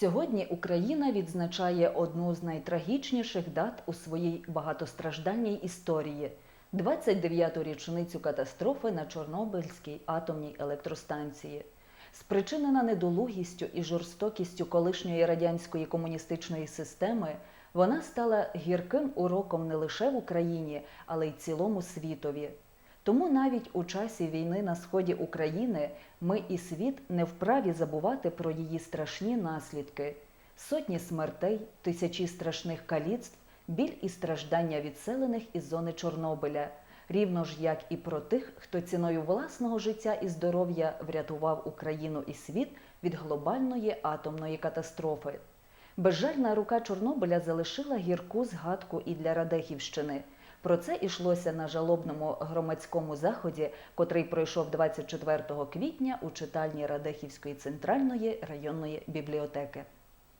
Сьогодні Україна відзначає одну з найтрагічніших дат у своїй багатостраждальній історії 29-ту річницю катастрофи на Чорнобильській атомній електростанції. Спричинена недолугістю і жорстокістю колишньої радянської комуністичної системи, вона стала гірким уроком не лише в Україні, але й цілому світові. Тому навіть у часі війни на сході України ми і світ не вправі забувати про її страшні наслідки: сотні смертей, тисячі страшних каліцтв, біль і страждання відселених із зони Чорнобиля, рівно ж як і про тих, хто ціною власного життя і здоров'я врятував Україну і світ від глобальної атомної катастрофи. Безжальна рука Чорнобиля залишила гірку згадку і для Радехівщини. Про це йшлося на жалобному громадському заході, котрий пройшов 24 квітня у читальні Радехівської центральної районної бібліотеки.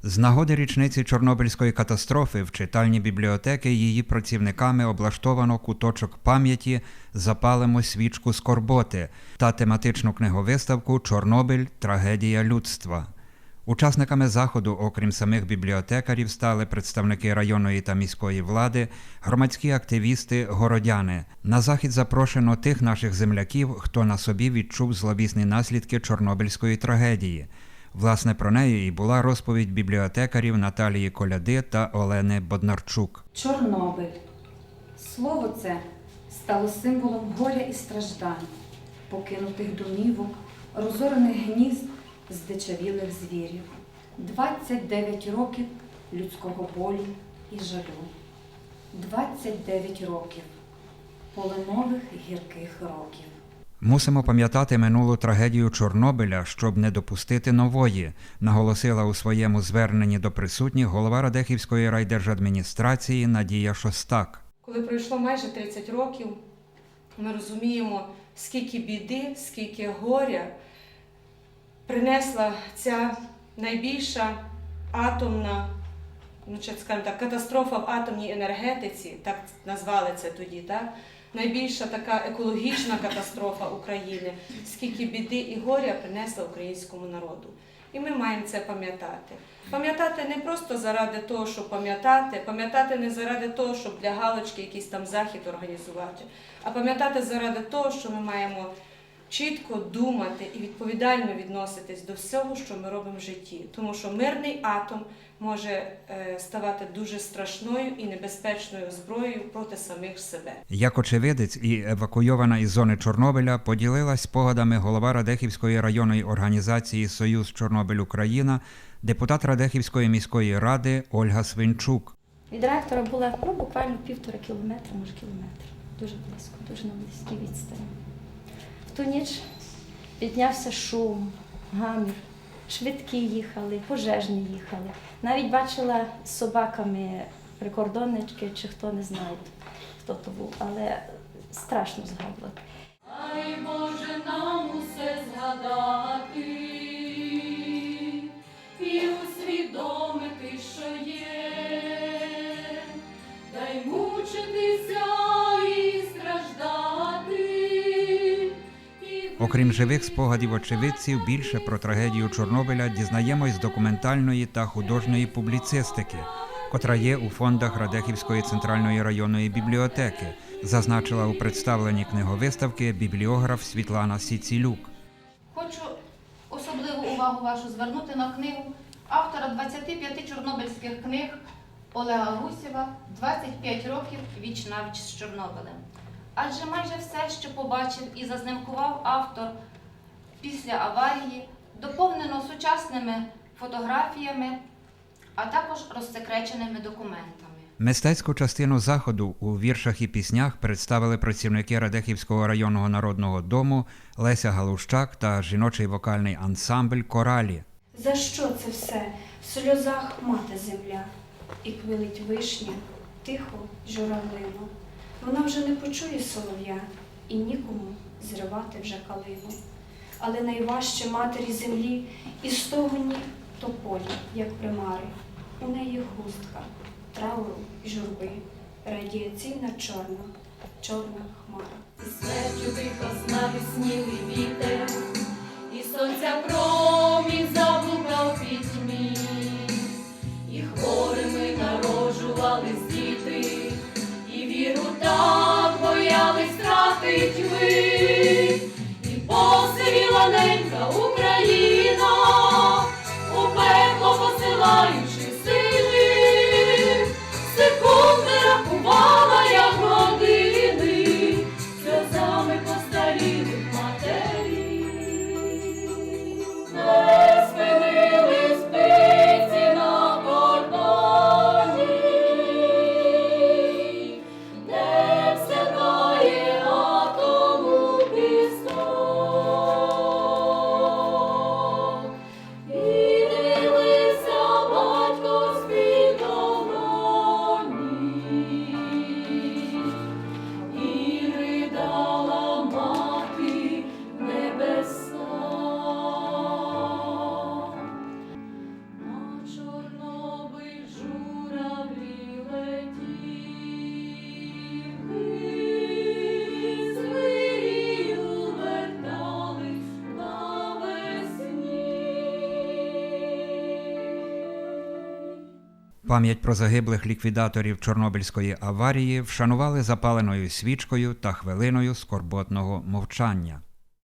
З нагоди річниці Чорнобильської катастрофи в читальні бібліотеки її працівниками облаштовано куточок пам'яті Запалимо свічку скорботи та тематичну книговиставку Чорнобиль трагедія людства. Учасниками заходу, окрім самих бібліотекарів, стали представники районної та міської влади, громадські активісти, городяни. На захід запрошено тих наших земляків, хто на собі відчув зловісні наслідки Чорнобильської трагедії. Власне, про неї і була розповідь бібліотекарів Наталії Коляди та Олени Боднарчук. Чорнобиль. Слово це стало символом горя і страждань, покинутих домівок, розорених гнізд, здичавілих звірів. 29 років людського болю і жалю. 29 років полинових гірких років. Мусимо пам'ятати минулу трагедію Чорнобиля, щоб не допустити нової, наголосила у своєму зверненні до присутніх голова Радехівської райдержадміністрації Надія Шостак. Коли пройшло майже 30 років, ми розуміємо, скільки біди, скільки горя принесла ця найбільша атомна, ну, скажімо так, катастрофа в атомній енергетиці, так назвали це тоді, так? найбільша така екологічна катастрофа України, скільки біди і горя принесла українському народу. І ми маємо це пам'ятати. Пам'ятати не просто заради того, щоб пам'ятати, пам'ятати не заради того, щоб для галочки якийсь там захід організувати, а пам'ятати заради того, що ми маємо чітко думати і відповідально відноситись до всього, що ми робимо в житті. Тому що мирний атом може е, ставати дуже страшною і небезпечною зброєю проти самих себе. Як очевидець і евакуйована із зони Чорнобиля поділилась спогадами голова Радехівської районної організації Союз Чорнобиль Україна, депутат Радехівської міської ради Ольга Свинчук. Від реактора була ну, буквально півтора кілометра, може кілометр. Дуже близько, дуже на близькій відстані. Ту ніч піднявся шум, гамір, швидкі їхали, пожежні їхали. Навіть бачила з собаками прикордоннички, чи хто не знає, хто то був, але страшно згадувати. Окрім живих спогадів очевидців, більше про трагедію Чорнобиля дізнаємось з документальної та художньої публіцистики, котра є у фондах Радехівської центральної районної бібліотеки, зазначила у представленні книговиставки бібліограф Світлана Сіцілюк. Хочу особливу увагу вашу звернути на книгу автора 25 чорнобильських книг Олега Гусєва «25 років віч з Чорнобилем. Адже майже все, що побачив і зазнимкував автор після аварії, доповнено сучасними фотографіями, а також розсекреченими документами. Мистецьку частину заходу у віршах і піснях представили працівники Радехівського районного народного дому Леся Галущак та жіночий вокальний ансамбль Коралі. За що це все? В сльозах мати земля, і квилить вишня, тихо журавлино. Вона вже не почує солов'я і нікому зривати вже калину. Але найважче матері землі і стогоні тополі, як примари. У неї хустка, трауру й журби, радіаційна чорна, чорна хмара. І смертю дихав навіснілий вітер, і сонця промінь заблукав пітьмі. Пам'ять про загиблих ліквідаторів Чорнобильської аварії вшанували запаленою свічкою та хвилиною скорботного мовчання.